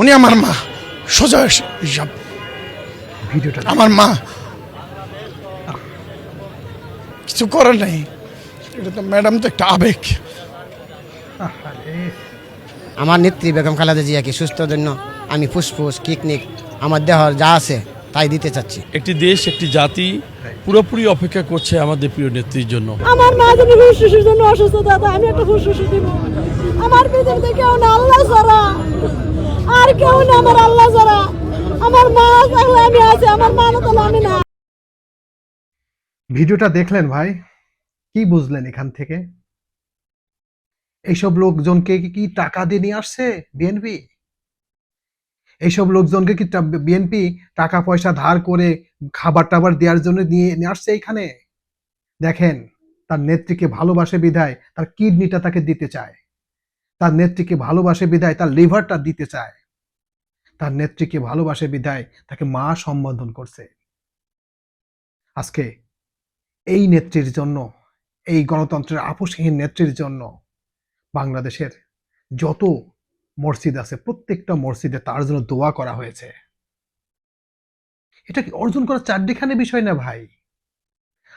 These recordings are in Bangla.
উনি আমার মা। সোজা হিসাব ভিডিওটা আমার মা। কিছু করার নাই। এটা তো ম্যাডাম তো একটা আবেগ। আমার নেত্রী বেগম খালেদা জিয়াকে সুস্থ জন্য আমি ফুসফুস কিকনিক আমার দেহ যা আছে তাই দিতে চাচ্ছি। একটি দেশ একটি জাতি পুরোপুরি অপেক্ষা করছে আমাদের প্রিয় নেত্রীর জন্য। আমার মা যদি ফুসফুসের জন্য অসুস্থ দাদা আমি একটা ফুসফুস দিব। আমার পৃথিবীতে কেউ না আল্লাহ ছাড়া। আর কেউ না আমার আল্লাহ ছাড়া আমার মা আমি আছি, আমার মা না আমি না। ভিডিওটা দেখলেন ভাই? কি বুঝলেন এখান থেকে? এইসব লোকজনকে কি- টাকা দিয়ে নিয়ে আসছে বিএনপি এইসব লোকজনকে কি বিএনপি টাকা পয়সা ধার করে খাবার টাবার দেওয়ার জন্য নিয়ে নিয়ে আসছে এখানে দেখেন, তার নেত্রীকে ভালোবাসে বিধায় তার কিডনিটা তাকে দিতে চায়। তার নেত্রীকে ভালোবাসে বিদায়, তার লিভারটা দিতে চায়। তার নেত্রীকে ভালোবাসে বিদায়, তাকে মা সম্বোধন করছে। আজকে এই নেত্রীর জন্য, এই গণতন্ত্রের আপোষহীন নেত্রীর জন্য বাংলাদেশের যত মসজিদ আছে, প্রত্যেকটা মসজিদে তার জন্য দোয়া করা হয়েছে। এটা কি অর্জন করা চারটিখানে বিষয় না ভাই?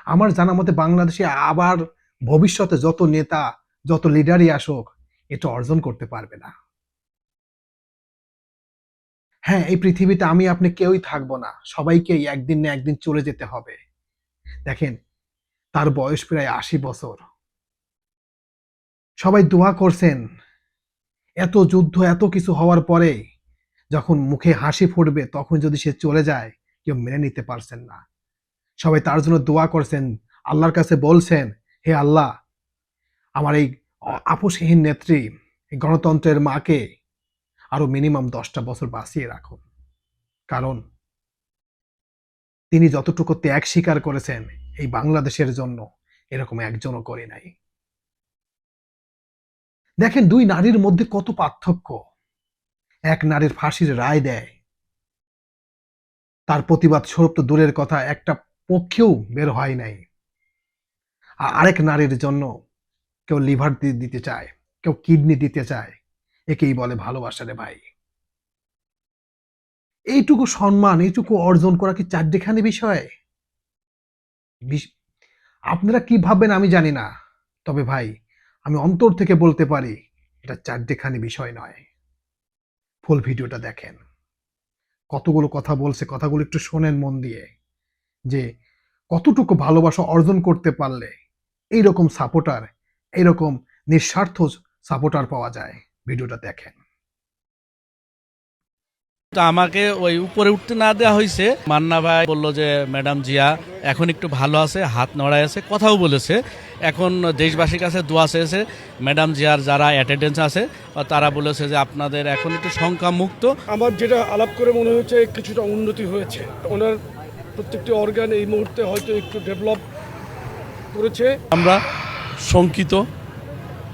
আমার জানা মতে বাংলাদেশে আবার ভবিষ্যতে যত নেতা, যত লিডারই আসুক এটা অর্জন করতে পারবে না। হ্যাঁ এই পৃথিবীতে আমি, আপনি কেউই থাকব না। সবাইকেই একদিন না একদিন চলে যেতে হবে। দেখেন, তার বয়স প্রায় আশি বছর। সবাই দোয়া করছেন, এত যুদ্ধ, এত কিছু হওয়ার পরে যখন মুখে হাসি ফুটবে, তখন যদি সে চলে যায়, কেউ মেনে নিতে পারছেন না। সবাই তার জন্য দোয়া করছেন, আল্লাহর কাছে বলছেন, হে আল্লাহ, আমার এই আপোষহীন নেত্রী গণতন্ত্রের মাকে আরও মিনিমাম দশটা বছর বাঁচিয়ে রাখুন। কারণ তিনি যতটুকু ত্যাগ স্বীকার করেছেন, এই বাংলাদেশের জন্য এরকম একজনও করে নাই। দেখেন দুই নারীর মধ্যে কত পার্থক্য। এক নারীর ফাঁসির রায় দেয়। তার প্রতিবাদ স্বরূপ তো দূরের কথা, একটা পক্ষেও বের হয় নাই। আর আরেক নারীর জন্য কেউ লিভার দিতে চায়, কেউ কিডনি দিতে চায়, একেই বলে ভালোবাসা রে ভাই। এইটুকু সম্মান, এইটুকু অর্জন করা কি চারটিখানি বিষয়? আপনারা কি ভাববেন আমি জানি না, তবে ভাই, আমি অন্তর থেকে বলতে পারি, এটা চারটিখানি বিষয় নয়। ফুল ভিডিওটা দেখেন। কতগুলো কথা বলছে, কথাগুলো একটু শোনেন মন দিয়ে, যে কতটুকু ভালোবাসা অর্জন করতে পারলে, এইরকম সাপোর্টার এইরকম নিঃস্বার্থ সাপোর্টার পাওয়া যায়। ভিডিওটা দেখেন। তা আমাকে ওই উপরে উঠতে না দেওয়া হয়েছে। মান্না ভাই বলল যে ম্যাডাম জিয়া এখন একটু ভালো আছে হাত নড়াই আছে কথাও বলেছে। এখন দেশবাসীর কাছে দোয়া চেয়েছে ম্যাডাম জিয়ার যারা অ্যাটেন্ডেন্স আছে তারা বলেছে যে আপনাদের এখন একটু সংখ্যা মুক্ত আমার যেটা আলাপ করে মনে হয়েছে কিছুটা উন্নতি হয়েছে। ওনার প্রত্যেকটি অর্গান এই মুহূর্তে হয়তো একটু ডেভেলপ করেছে। আমরা শঙ্কিত।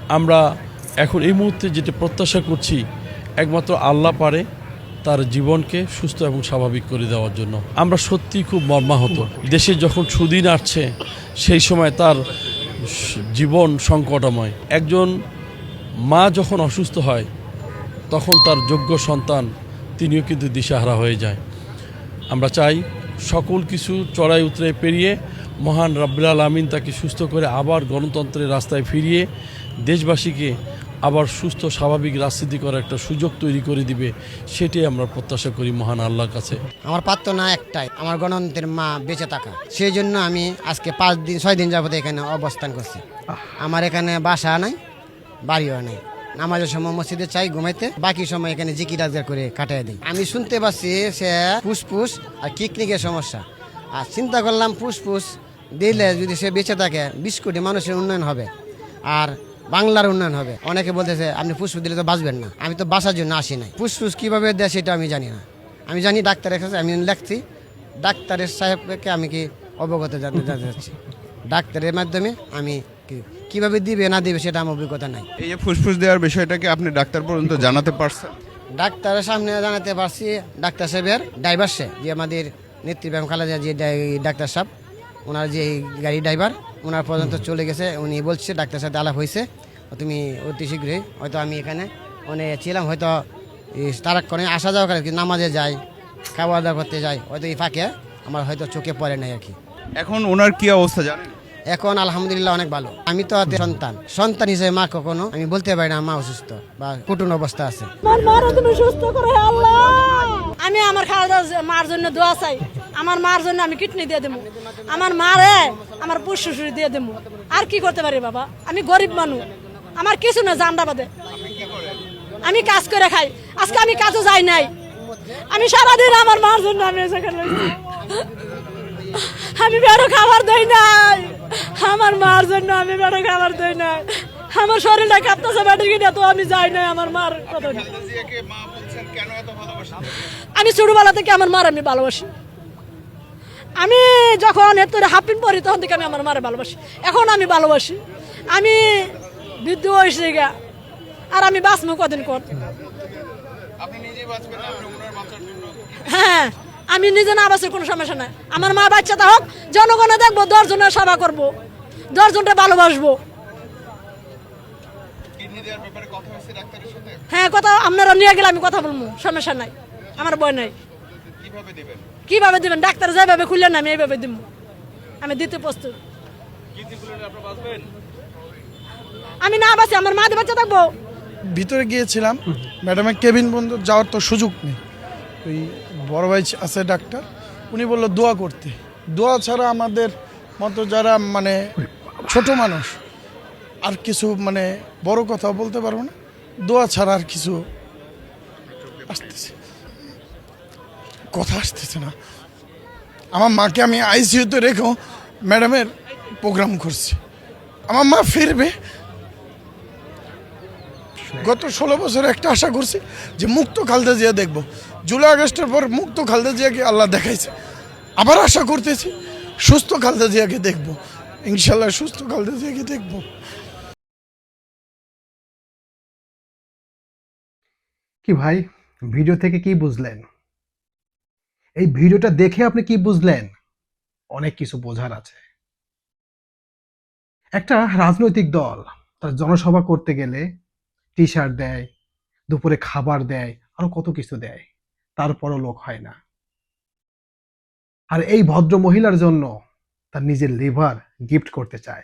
আমরা এখন এই মুহূর্তে যেটা প্রত্যাশা করছি, একমাত্র আল্লাহ পারে তার জীবনকে সুস্থ এবং স্বাভাবিক করে দেওয়ার জন্য। আমরা সত্যি খুব মর্মাহত। দেশে যখন সুদিন আসছে, সেই সময় তার জীবন সংকটময়। একজন মা যখন অসুস্থ হয়, তখন তার যোগ্য সন্তান, তিনিও কিন্তু দিশাহারা হয়ে যায়। আমরা চাই সকল কিছু চড়াই উতরে পেরিয়ে মহান রাব্বুল আলমিন তাকে সুস্থ করে আবার গণতন্ত্রের রাস্তায় ফিরিয়ে দেশবাসীকে আবার সুস্থ, স্বাভাবিক রাজনীতি করার একটা সুযোগ তৈরি করে দিবে, সেটাই আমরা প্রত্যাশা করি মহান আল্লাহর কাছে। আমার প্রার্থনা একটাই, আমার গণতন্ত্রের মা বেঁচে থাকা। সেই জন্য আমি আজকে পাঁচ দিন, ছয় দিন যাবত এখানে অবস্থান করছি। আমার এখানে বাসা নাই, বাড়িও নাই। নামাজের সময় মসজিদে চাই ঘুমাইতে, বাকি সময় এখানে জিকি রাজগার করে কাটিয়ে দিই। আমি শুনতে পাচ্ছি সে ফুসফুস আর কিকনিকের সমস্যা। আর চিন্তা করলাম ফুসফুস দিলে যদি সে বেঁচে থাকে বিশ কোটি মানুষের উন্নয়ন হবে আর বাংলার উন্নয়ন হবে। অনেকে বলতেছে আপনি ফুসফুস দিলে তো বাঁচবেন না। আমি তো বাঁচার জন্য আসি নাই। ফুসফুস কীভাবে দেয় সেটা আমি জানি না। আমি জানি ডাক্তারের কাছে আমি লেখছি। ডাক্তারের সাহেবকে আমি কি অবগত জানতে জানতে চাচ্ছি? ডাক্তারের মাধ্যমে আমি কীভাবে দিবে না দিবে সেটা আমার অভিজ্ঞতা নাই। এই যে ফুসফুস দেওয়ার বিষয়টাকে আপনি ডাক্তার পর্যন্ত জানাতে পারছেন? ডাক্তারের সামনে জানাতে পারছি ডাক্তার সাহেবের ড্রাইভার সে যে আমাদের নেত্রী ব্যায়াম খালেদা যে ডাক্তার সাহেব। ওনার যে গাড়ি ড্রাইভার ওনার পর্যন্ত চলে গেছে। উনি বলছে ডাক্তার সাথে আলাপ হয়েছে। তুমি অতি শীঘ্রই হয়তো আমি এখানে মানে ছিলাম হয়তো এই তারাক্ষণে আসা যাওয়া করে কি নামাজে যাই খাওয়া দাওয়া করতে যাই হয়তো এই ফাঁকে আমার হয়তো চোখে পড়ে নাই আর কি এখন ওনার কি অবস্থা জানেন? এখন আলহামদুলিল্লাহ অনেক ভালো। আমি তো সন্তান। সন্তান হিসেবে মা কখনো আমি বলতে পারি না মা অসুস্থ বা কুটুন অবস্থা আছে। আমার মারা তুমি সুস্থ করে আল্লাহ। আমি আমার খাওয়া দাওয়া মার জন্য দোয়া চাই। আমার মার জন্য আমি কিডনি দিয়ে দেবো। আমার মারে আমার পুষ্শুশুরি দিয়ে দেবো। আর কি করতে পারি বাবা? আমি গরিব মানুষ। আমার কিছু না জানডা বাদে। আমি কাজ করে খাই। আজকে আমি কাজে যাই নাই। আমি সারাদিন আমার মার জন্য আমি সেখানে আমি বেরো খাবার দেই নাই। আমার মার জন্য আমি বেরো খাবার দেই নাই। আমার শরীরটা কাঁপতেছে ব্যাটারি কিনে তো আমি যাই নাই আমার মার কথা। আমি ছোটবেলা থেকে আমার মার আমি ভালোবাসি। আমি যখন এত হাফিন পড়ি তখন থেকে আমি আমার মারে ভালোবাসি। এখন আমি ভালোবাসি। আমি বৃদ্ধ হয়েছি গা আর আমি বাঁচবো কদিন কর হ্যাঁ আমি নিজে না বাঁচার কোনো সমস্যা নাই। আমার মা বাচ্চাটা হোক জনগণে দেখব দশজনের সেবা করব দশজনটা ভালোবাসবো। হ্যাঁ কথা আপনারা নিয়ে গেলে আমি কথা বলব সমস্যা নাই। আমার বয় নাই। কীভাবে দিবেন? ডাক্তার যেভাবে খুললেন আমি এইভাবে দিব আমি দিতে প্রস্তুত। আমি না বাসি আমার মা বাচ্চা থাকব। ভিতরে গিয়েছিলাম, ম্যাডামের কেবিন বন্ধ, যাওয়ার তো সুযোগ নেই। ওই বড় ভাই আছে ডাক্তার, উনি বলল, দোয়া করতে। দোয়া ছাড়া আমাদের মতো যারা মানে ছোট মানুষ, আর কিছু মানে বড় কথা বলতে পারব না। দোয়া ছাড়া আর কিছু আসতেছে। কথা আসতেছে না। আমার মাকে আমি আইসিইউতে রেখেও ম্যাডামের প্রোগ্রাম করছি। আমার মা ফিরবে। গত ষোলো বছর একটা আশা করছি যে মুক্ত খালদা জিয়া দেখব। জুলাই আগস্টের পর মুক্ত খালদা জিয়াকে আল্লাহ দেখাইছে। আবার আশা করতেছি সুস্থ খালদা জিয়াকে দেখব। ইনশাল্লাহ সুস্থ খালদা জিয়াকে দেখব। কি ভাই, ভিডিও থেকে কি বুঝলেন? এই ভিডিওটা দেখে আপনি কি বুঝলেন? অনেক কিছু বোঝার আছে। একটা রাজনৈতিক দল, তার জনসভা করতে গেলে টি শার্ট দেয়, দুপুরে খাবার দেয়, আরও কত কিছু দেয়, তারপরও লোক হয় না। আর এই ভদ্র মহিলার জন্য তার নিজের লিভার গিফট করতে চায়।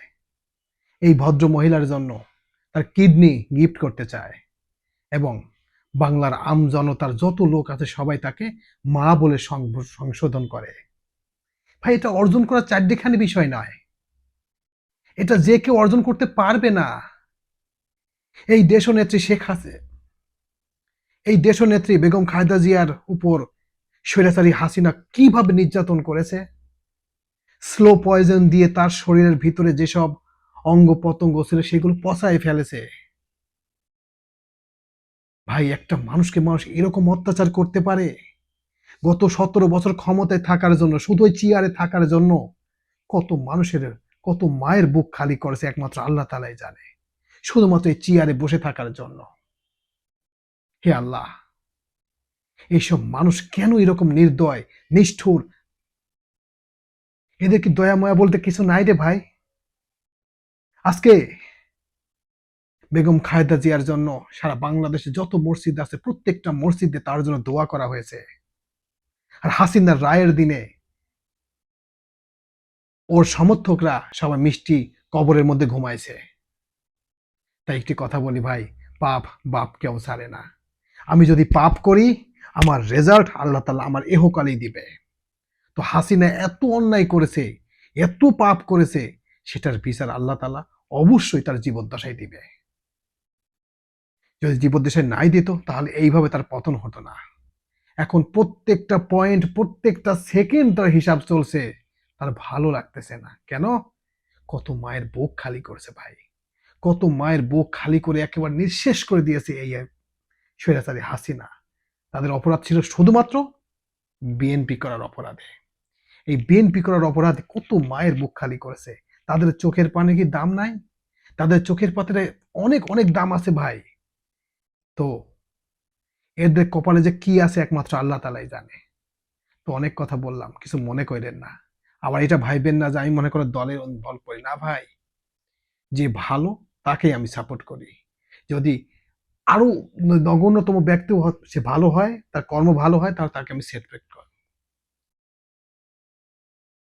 এই ভদ্র মহিলার জন্য তার কিডনি গিফট করতে চায়। এবং বাংলার আম জনতার যত লোক আছে সবাই তাকে মা বলে সংশোধন করে। ভাই, এটা অর্জন করা চারটিখানি বিষয় নয়। এটা যে কেউ অর্জন করতে পারবে না। এই দেশনেত্রী শেখ হাসিনা এই দেশনেত্রী বেগম খালেদা জিয়ার উপর স্বৈরাচারী হাসিনা কীভাবে নির্যাতন করেছে? স্লো পয়জন দিয়ে তার শরীরের ভিতরে যেসব অঙ্গ পতঙ্গ ছিল সেগুলো পচায় ফেলেছে। ভাই, একটা মানুষকে মানুষ এরকম অত্যাচার করতে পারে? গত সতেরো বছর ক্ষমতায় থাকার জন্য, শুধু ওই চেয়ারে থাকার জন্য কত মানুষের, কত মায়ের বুক খালি করেছে একমাত্র আল্লাহ তালাই জানে। শুধুমাত্র এই চেয়ারে বসে থাকার জন্য। হে আল্লাহ, এইসব মানুষ কেন এরকম নির্দয়, নিষ্ঠুর? এদের কি দয়া ময়া বলতে কিছু নাই রে ভাই? আজকে বেগম খায়দা জিয়ার জন্য সারা বাংলাদেশে যত মসজিদ আছে, প্রত্যেকটা মসজিদে তার জন্য দোয়া করা হয়েছে। আর হাসিনার রায়ের দিনে ওর সমর্থকরা সবাই মিষ্টি কবরের মধ্যে ঘুমাইছে। তাই একটি কথা বলি ভাই, পাপ বাপ কেউ ছাড়ে না। আমি যদি পাপ করি, আমার রেজাল্ট আল্লাহ তালা আমার এহকালেই দিবে। তো হাসিনা এত অন্যায় করেছে, এত পাপ করেছে, সেটার বিচার আল্লাহ তালা অবশ্যই তার জীবদ্দশায় দিবে। যদি জীবদ্দশায় নাই দিত, তাহলে এইভাবে তার পতন হতো না। এখন প্রত্যেকটা পয়েন্ট প্রত্যেকটা সেকেন্ড তার হিসাব চলছে, তার ভালো লাগতেছে না। কেন? কত মায়ের বুক খালি করেছে ভাই। কত মায়ের বুক খালি করে একেবারে নিঃশেষ করে দিয়েছে এই স্বৈরাচারী হাসিনা। তাদের অপরাধ ছিল শুধুমাত্র বিএনপি করার অপরাধে। এই বিএনপি করার অপরাধে কত মায়ের বুক খালি করেছে। তাদের চোখের পানে কি দাম নাই? তাদের চোখের পাতে অনেক অনেক দাম আছে ভাই। তো এদের কপালে যে কি আছে একমাত্র আল্লাহ তালাই জানে। তো অনেক কথা বললাম, কিছু মনে করেন না। আবার এটা ভাইবেন না যে আমি মনে করো দলের দল করি না ভাই, যে ভালো তাকেই আমি সাপোর্ট করি। যদি আরও নগণ্যতম ব্যক্তিও হ- সে ভালো হয়, তার কর্ম ভালো হয়, তাহলে তাকে আমি সেটব্রেক্ট করব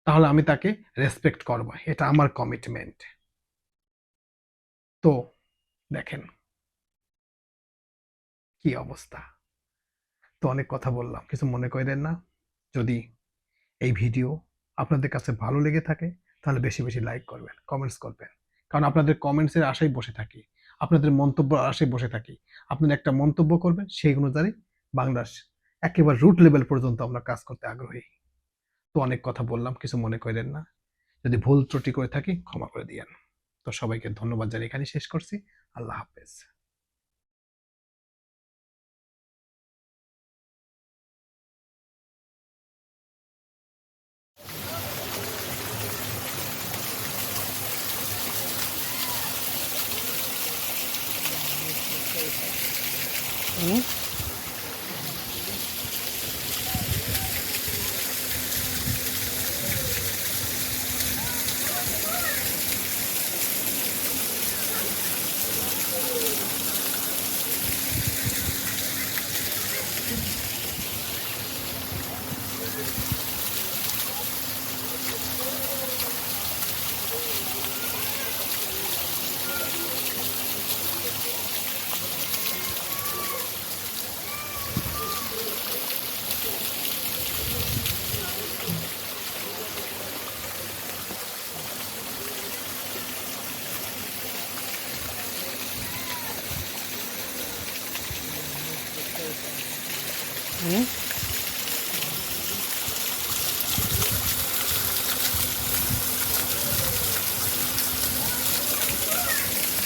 তাহলে আমি তাকে রেসপেক্ট করব। এটা আমার কমিটমেন্ট তো দেখেন কি অবস্থা? তো অনেক কথা বললাম, কিছু মনে করেন না। যদি এই ভিডিও আপনাদের কাছে ভালো লেগে থাকে, তাহলে বেশি বেশি লাইক করবেন, কমেন্টস করবেন। কারণ আপনাদের কমেন্টসের আশায় বসে থাকি, আপনাদের মন্তব্য আশায় বসে থাকি। আপনারা একটা মন্তব্য করবেন, সেই অনুযায়ী বাংলাদেশ একেবারে রুট লেভেল পর্যন্ত আমরা কাজ করতে আগ্রহী। তো অনেক কথা বললাম, কিছু মনে করেন না। যদি ভুল ত্রুটি করে থাকি, ক্ষমা করে দিয়েন। তো সবাইকে ধন্যবাদ জানিয়ে এখানে শেষ করছি। আল্লাহ হাফেজ। Okay.